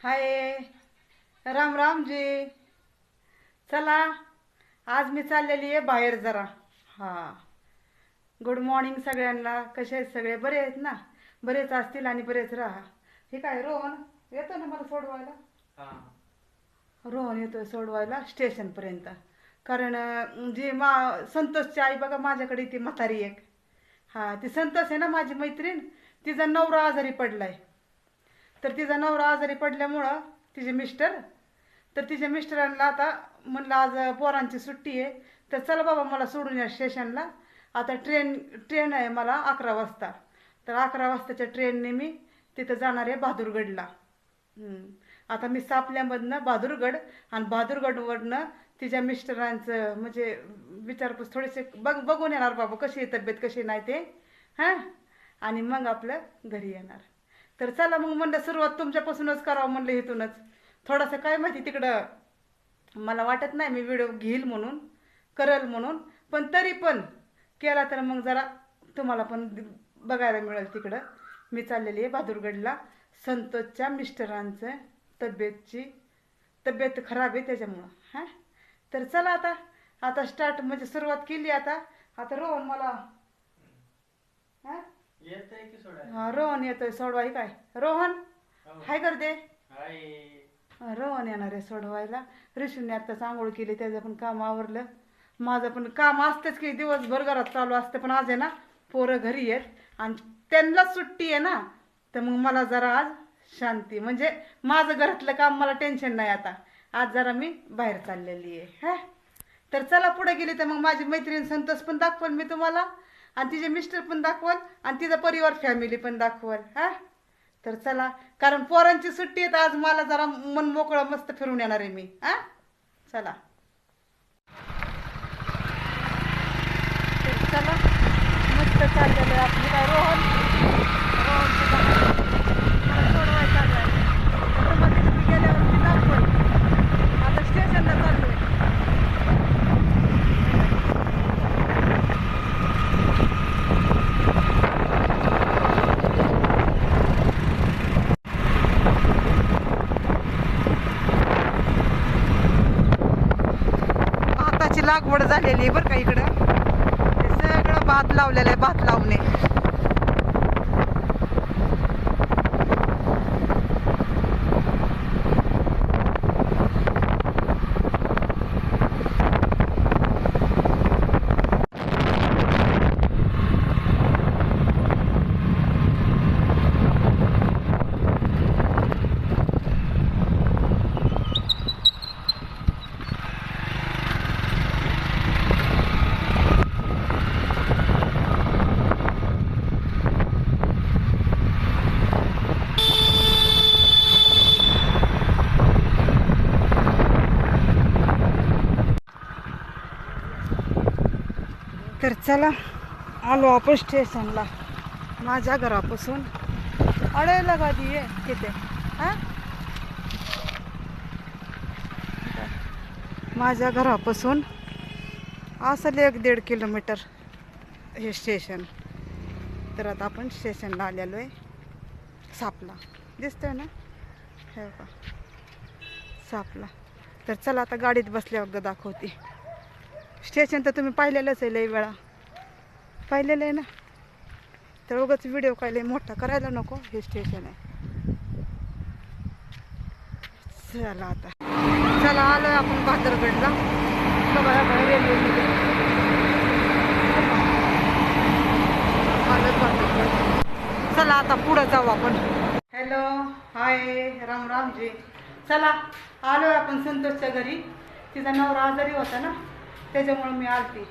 हाय. राम रामजी चला आज मी चाललेली आहे बाहेर जरा. हां. गुड मॉर्निंग सगळ्यांना. कसे आहेत सगळे? बरे आहेत ना? बरेच असतील आणि बरेच राहा. हे काय रोहन? येतो ना मला सोडवायला? रोहन येतोय सोडवायला स्टेशनपर्यंत कारण जी मा संतोषची आई बघा माझ्याकडे ती म्हातारी एक. हा ती संतोष आहे ना माझी मैत्रीण? तिचा नवरा आजारी पडलाय. तर तिचा नवरा आजारी पडल्यामुळं तिचे मिस्टर तर तिच्या मिस्टरांना आता म्हणलं आज पोरांची सुट्टी आहे तर चला बाबा मला सोडून या स्टेशनला. आता ट्रेन ट्रेन आहे मला अकरा वाजता. तर अकरा वाजताच्या ट्रेनने मी तिथं जाणार आहे बहादूरगडला. आता मी सापल्यामधनं बहादूरगड आणि बहादूरगडवरनं तिच्या मिस्टरांचं म्हणजे विचारपूस थोडेसे बघ बघून येणार बाबा कशी आहे तब्येत कशी नाही ते. हां? आणि मग आपलं घरी येणार. तर चला मग म्हणलं सुरुवात तुमच्यापासूनच करावं म्हणलं इथूनच. थोडंसं काय माहिती तिकडं मला वाटत नाही मी व्हिडिओ घेईल म्हणून करल म्हणून पण तरी पण केला तर मग जरा तुम्हाला पण बघायला मिळेल तिकडं. मी चाललेली आहे बहादूरगडला. संतोषच्या मिस्टरांचं तब्येतची तब्येत खराब आहे त्याच्यामुळं हां? तर चला आता आता स्टार्ट म्हणजे सुरुवात केली आता. आता रोहन मला हां? येतंय की सोडायला हा, रोहन येतोय सोडवाय काय? रोहन हो. हाय करते हाय. रोहन येणार आहे सोडवायला. ऋषूने आत्ताच आंघोळ केली त्याचं पण काम आवरलं. माझं पण काम असतेच की दिवसभर घरात चालू असते पण आज आहे ना पोरं घरी आहेत आणि त्यांना सुट्टी आहे ना तर मग मला जरा आज शांती. म्हणजे माझं घरातलं काम मला टेन्शन नाही आता. आज जरा मी बाहेर चाललेली आहे. हा? तर चला पुढे गेली तर मग माझी मैत्रीण संतोष पण दाखवल मी तुम्हाला. आणि तिचे मिस्टर पण दाखवल आणि तिचा परिवार फॅमिली पण दाखवल हा? तर चला कारण पोरांची सुट्टी आहे तर आज मला जरा मन मोकळं मस्त फिरून येणार आहे मी हा? चला. तर चला मस्त चाललेलं आहे आपली. काय रोहन रोहन काय मला सोडवायचं चाललंय. तर तुम्हाला तिथे मी गेल्यावर मी दाखवेल. आता स्टेशनला चाललोय भाताची आलेली आहे बरं का इकडं. सगळं भात लावलेलं आहे भात लावणे तर चला आलो आपण स्टेशनला. माझ्या घरापासून. अडायला गादी आहे किती हां? माझ्या घरापासून असेल एक दीड किलोमीटर हे स्टेशन. तर आता आपण स्टेशनला आलेलो आहे. सापला. दिसतोय ना? हे का सापला. तर चला आता गाडीत बसल्यावर दाखवते. स्टेशन तर तुम्ही पाहिलेलंच आहे लई वेळा. पाहिलेलं आहे ना? तर उगाच व्हिडिओ काय लई मोठा करायला नको हे स्टेशन आहे. चला आता. चला आलोय आपण बहादरगडला बघा या बाहेर चला आता पुढं जाऊ आपण. Hello hi Ram Ramji. चला आलोय आपण संतोषच्या घरी. तिचा नवरा आजारी होता ना? त्याच्यामुळं मी आलती.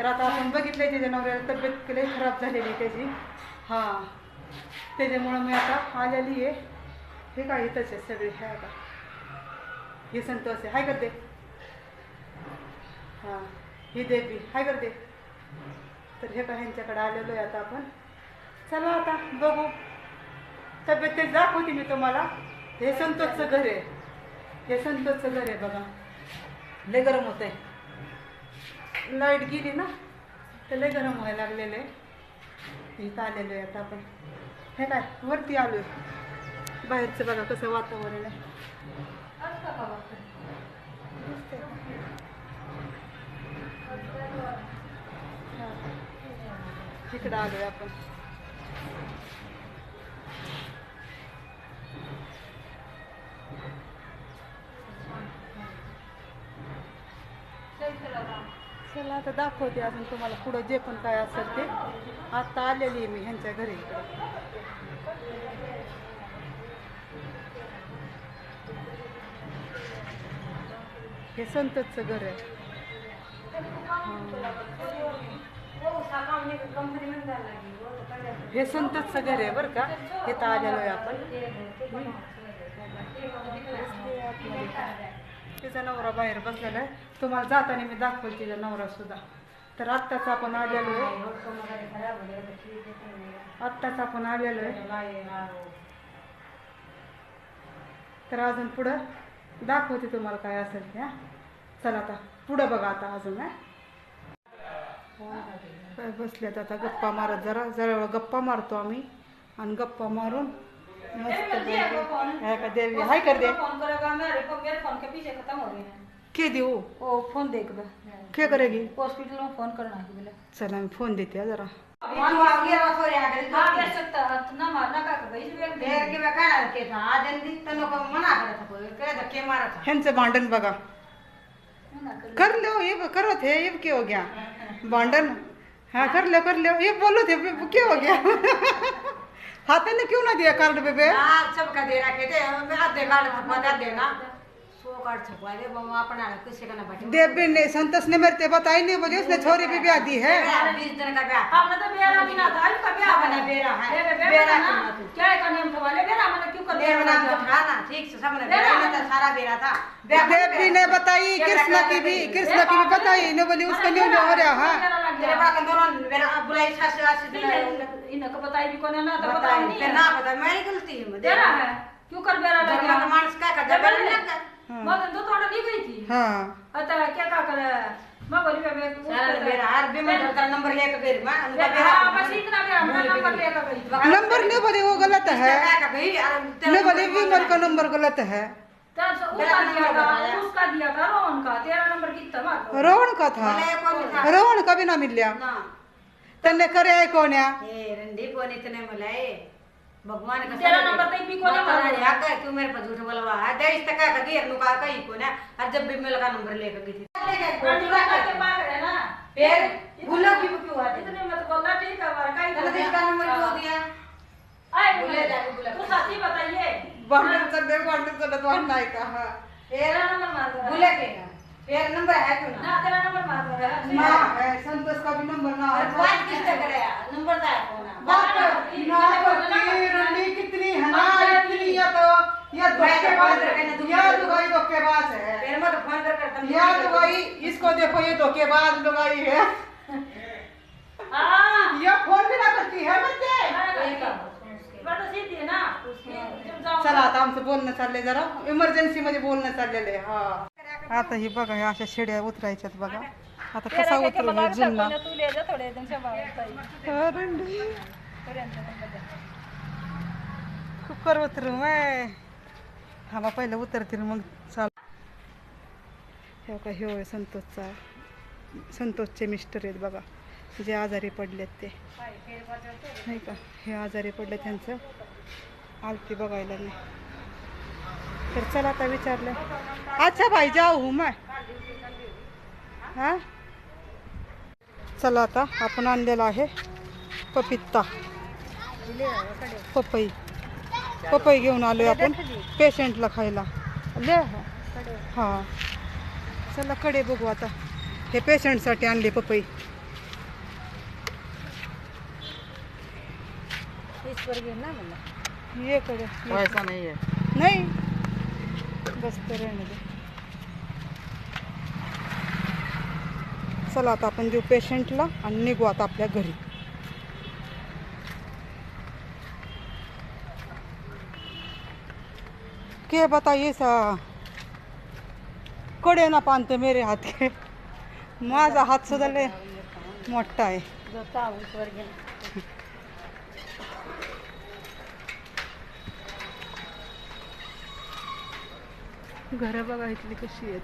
तर आता आपण बघितलंय त्याच्या नवऱ्याला तब्येत लई खराब झालेली त्याची. हां. त्याच्यामुळं मी आता आलेली आहे. हे काय इथंच आहे सगळे हे आता. हे संतोष आहे हाय करते. हां. ही देवी. हाय करते. तर हे का ह्यांच्याकडे आलेलो आहे आता आपण. चला आता बघू. तब्येत ते दाखवते मी तुम्हाला. हे संतोषचं घर आहे. हे संतोषचं घर आहे बघा. लय गरम होत आहे लाइट गेली ना तर लय गरम व्हायला लागलेलं आहे. इथं आलेलो आहे आता आपण. हे काय वरती आलो आहे बाहेरचं बघा कसं वातावरण आहे. दिसतंय आलो आहे आपण. चला आता दाखवते अजून तुम्हाला पुढं जे पण काय असेल ते. आता आलेली आहे मी ह्यांच्या घरी हे संतचं घर आहे. हे संतच घर आहे बरं का. हे तर आलेलो आहे आपण. तिचा नवरा बाहेर बसलेला आहे. तुम्हाला जाताना मी दाखवल तिचा नवरा सुद्धा. तर आत्ताच आपण आलेलो आहे. आत्ताच आपण आलेलो आहे. तर अजून पुढं दाखवते तुम्हाला काय असेल ते चला आता पुढं बघा आता अजून आहे बसल्यात आता? गप्पा मारत जरा जरा गप्पा मारतो आम्ही. आणि गप्पा मारून मस्त पैकी- है का देवी हाय कर दे। फोन करेगा मेरे को मेरे फोन के पीछे खत्म हो गए हैं। के देऊ वो फोन देख बे। के करेगी? हॉस्पिटल में फोन करना है बोले। चला मी फोन देते हा जरा। हाँ कर सकता है तो ना मारना का भाई ह्यांचं भांडण बघा मना कर कर लो ये करो थे ये क्या हो गया? भांडन? हाँ कर लो कर लो ये बोलो थे ये क्या हो गया? हाथ ने क्यों ना दिया कार्ड बेबे? पे सबका दे रखे थे मैं आधे कार्ड छपवा दे का देव ने संतोष ने मेरे बताई नहीं बोली उसने छोरी भी ब्याह दी है। बीस दिन का ब्याह। हमने तो बेरा भी ना था इनका ब्याह बना बेरा है। बेरा बेरा बेरा ना। क्या का नाम था वाले? बेरा मैंने क्यों कर देव नाम तो था ना ठीक से सबने बेरा। बेरा सारा बेरा था। देव ने बताई कृष्ण की भी कृष्ण की भी बताई ने बोली उसका न्यू हो रहा हाँ। तेरे गया बड़ा। कंदोर मेरा बुलाई सास सास इनको बताई भी कोने ना तो बताई बताई नहीं है। ना पता मेरी गलती है बेरा है। क्यों कर बेरा लग का मानस क्या कर बेरा लग मदन तो थोड़ा नहीं गई थी। हाँ। आता क्या का करे? मैं बोली मैं मैं सारा बेरा हर बीमार का नंबर लेके बेर में उनका बेरा हाँ बस इतना भी अपना नंबर लेकर गई। थी नंबर ने बोले वो गलत है। क्या का गई और ने तेरा बोले विमल का नंबर गलत है। तब से मेरा उसका दिया नंबर था बताया। उसका दिया था रोहन का। तेरा नंबर कितना मार रोहन का था। बोले कोण था? रोहन का भी ना मिलया ना। त्यांनी करे आहे कोण्या ए रंडी कोण इतने मलाई भगवान का तेरा नंबर तो भी कोने मारा है। या का क्यों मेरे पर झूठ बोलवा है देश तक का गिर नु का कहीं को ना. और जब भी मिल का नंबर लेकर गई थी रंडीला का के पास है ना फिर भूलो की क्यों आती इतने में तो बोला ठीक है मार कहीं तने इसका नंबर क्यों दिया? आए भूले जाके बोला। तू सच्ची बताइए भांडण चाललंय भांडण चालत भांडण आहे का हा तेरा नंबर मार दो भूले के ना फिर नंबर है क्यों ना? ना तेरा नंबर मार दो ना है, संतोष का भी नंबर ना है। बात किससे करे नंबर था कौन? बात कर- ना करती रंडी कितनी है ना इतनी या तो या धोखेबाज है या लुगाई धोखेबाज है। फिर मैं तो फ़ोन कर कर तुम या लुगाई इसको देखो ये धोखेबाज लुगाई है। हाँ। ये फ़ोन भी ना करती है सीधी है ना। जब जाओ। चला आता आमचं बोलणं चाललंय जरा। इमर्जन्सी मध्ये बोलणं चाललेलं आहे हा। आता ही बघा ह्या अशा शेड्या उतरायच्यात बघा. आता कसा जिल्हा से बाहर रंडी कुकर उतरू माय हा बा पहिलं उतरतील मग चाल. हे का हे होय संतोषचा संतोषचे मिस्टर आहेत बघा. जे आजारी पडलेत ते. नाही का? हे आजारी पडले त्यांचं. आलती बघायला मी. तर चला आता विचारलं. अच्छा भाई जाऊ हूँ मैं हा? चला आता आपण आणलेला आहे पपित्ता पपई. पपई घेऊन आलोय आपण पेशंटला खायला. ले. हा. चला कडे बघू आता. हे पेशंटसाठी आणले पपई. ये कडे. नहीं. रहने दे। चला आता आपण देऊ पेशंटला आणि निघू आता आपल्या घरी. के बताइए सा? कडे ना पानते मेरे हात के माझा हात सुद्धा लय मोठा आहे. घरं बघा इथली कशी आहेत?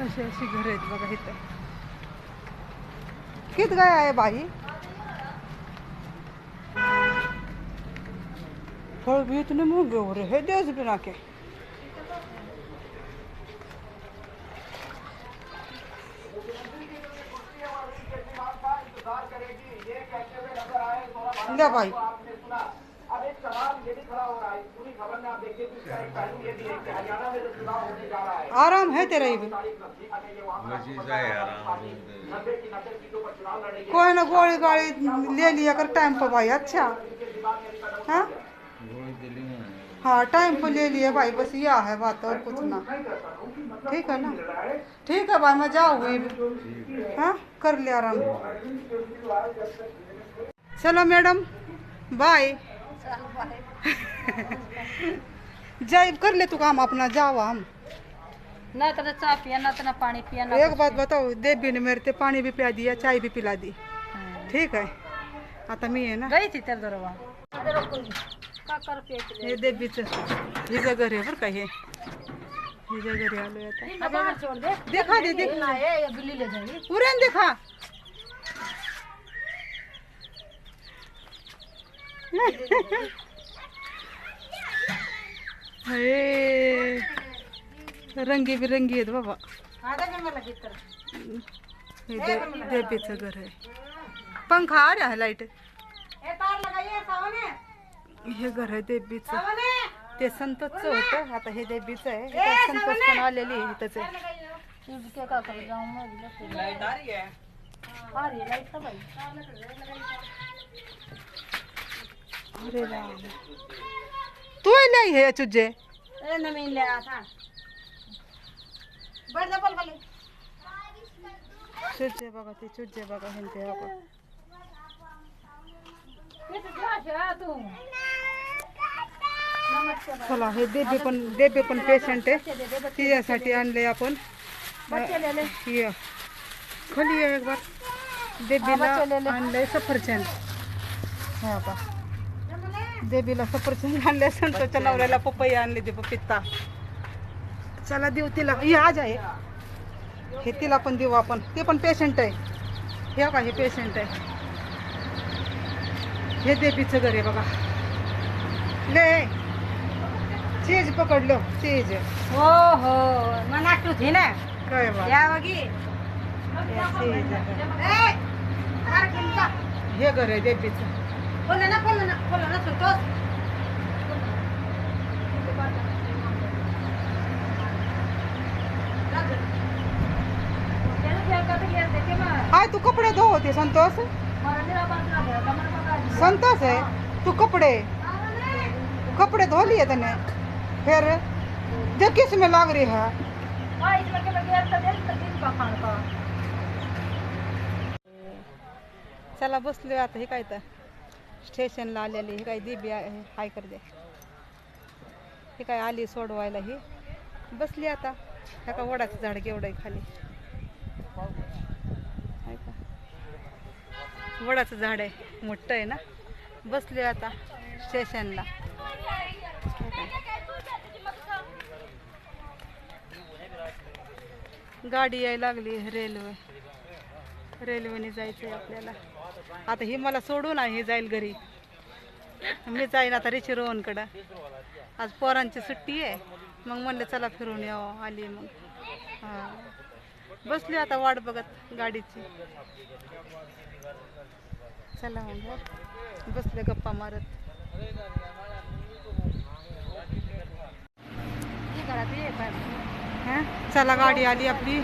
अशी अशी घर आहेत बघा इथं. कित गाय आहे बाई? फळ भी इतने मग हो हे हैं देश के ले भाई। आराम है तेरा ये भी। मशीचा आहे आराम कोई ना गोली गाड़ी ले लिया कर टाइम पर भाई अच्छा। हाँ? गोळी दिली म्हणून हाँ टाइम पर ले लिया भाई बस यह है बात और कुछ ना। ठीक है ना? ठीक है भाई मैं जाऊँगी हाँ? कर लिया आराम। चलो मैडम बाय जाए कर ले तू काम अपना जाओ हम. ना तर चहा पिया ना तर पाणी पिया ना एक बात बताओ देवी ने मेरे ते पानी भी पिला दिया चाय भी पिला दी. ठीक है? आता मी आहे ना? गई थी तर दरवा का कर पियाची हे देवीचं हिचं घर आहे बरं का हे हिच्या घरी आलोय आता. बाहर दे. देखा दे देख. ना ये ये बिल्ली ले जाएगी. उरेन देखा. रंगी बिरंगी आहेत बाबा. हे दे- देवीचं घर आहे. पंखा आ रहा है लाईट हे घर आहे देवीचं. ते संतोषचं होतं. आता हे देवीचं आहे. हे संतोष पण आलेली आहे इथंच आहे. अरे तू नाही हे तुझे? नवीन चुजे बघा ते चुजे बघा बघा. है तू नमस्ते चला हे देबे पण देबे पण पेशंट आहे. तिच्यासाठी आणले आपण. खोली एक बार. देबीला. आणलंय सफरचंद. हा का देबीला सफरचंद आणले संतोषच्या नवऱ्याला पपई आणली ती पपित्ता चला देऊ तिला हे आज आहे. हे तिला पण देऊ आपण. ते पण पेशंट आहे. हे का हे पेशंट आहे. हे देबीचं घर आहे बघा. ले. चीज पकडलं. चीज. हो हो. मना तू थी ना. काय बा या किंका हे घर आहे बोल ना संतोष हाय तू कपडे धो होते संतोष संतोष है तू कपड़े कपड़े धो लिए तने फिर देख किस में लाग रही है चला बसलो आता हे काय तर स्टेशनला आलेली ही काय दिबी आहे, हाय कर दे ही काय आली सोडवायला ही? बसली आता. ह्या का वडाचं झाड केवढं आहे खाली. का? वडाचं झाड आहे मोठं आहे ना? बसली आता स्टेशनला. गाडी यायला लागली रेल्वे. रेल्वेने जायचं आहे आपल्याला. आता ही मला सोडून आहे ही जाईल घरी. मी जाईन आता रिची रोहनकडं आज पोरांची सुट्टी आहे. मग म्हणलं चला फिरून यावं आली मग. हां. बसली आता वाट बघत गाडीची. चला मग बसले गप्पा मारत. चला गाडी आली आपली.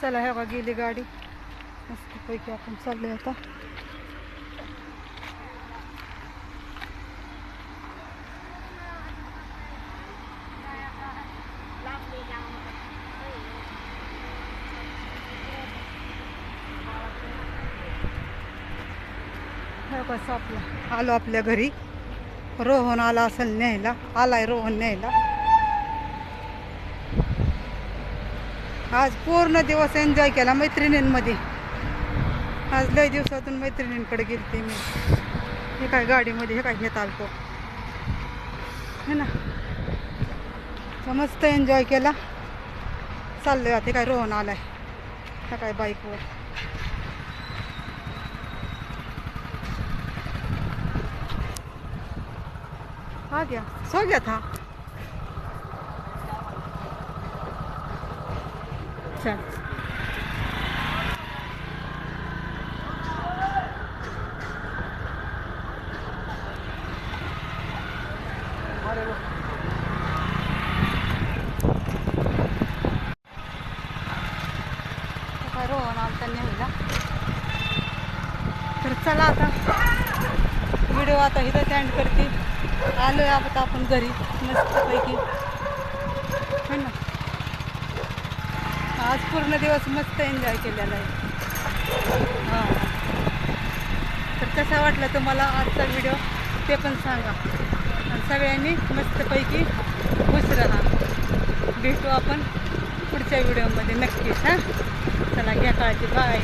चला हे बघा गेली गाडी मस्तपैकी आपण चाललोय आता। बस आपलं. आलो आपल्या घरी. रोहन आला असेल न्यायला. आलाय रोहन न्यायला. आज पूर्ण दिवस एन्जॉय केला मैत्रिणींमध्ये. आज लय दिवसातून मैत्रिणींकडे गेलते मी. हे काय गाडीमध्ये हे काय घेत आलतो. है ना. मस्त एन्जॉय केला. चाललोय आता काय रोहन आलाय. ह्या काय बाईकवर. आ गया। सो गया था। चल। तर चला आता। व्हिडिओ आता इथं एंड करते। आलोय आता आपण घरी मस्तपैकी. है ना? आज पूर्ण दिवस मस्त एन्जॉय केलेला आहे. हां. तर कसा वाटला तुम्हाला आजचा व्हिडिओ ते पण सांगा. आणि सगळ्यांनी मस्तपैकी खुश राहा. भेटू आपण पुढच्या व्हिडिओमध्ये नक्कीच हां? चला घ्या काळजी. बाय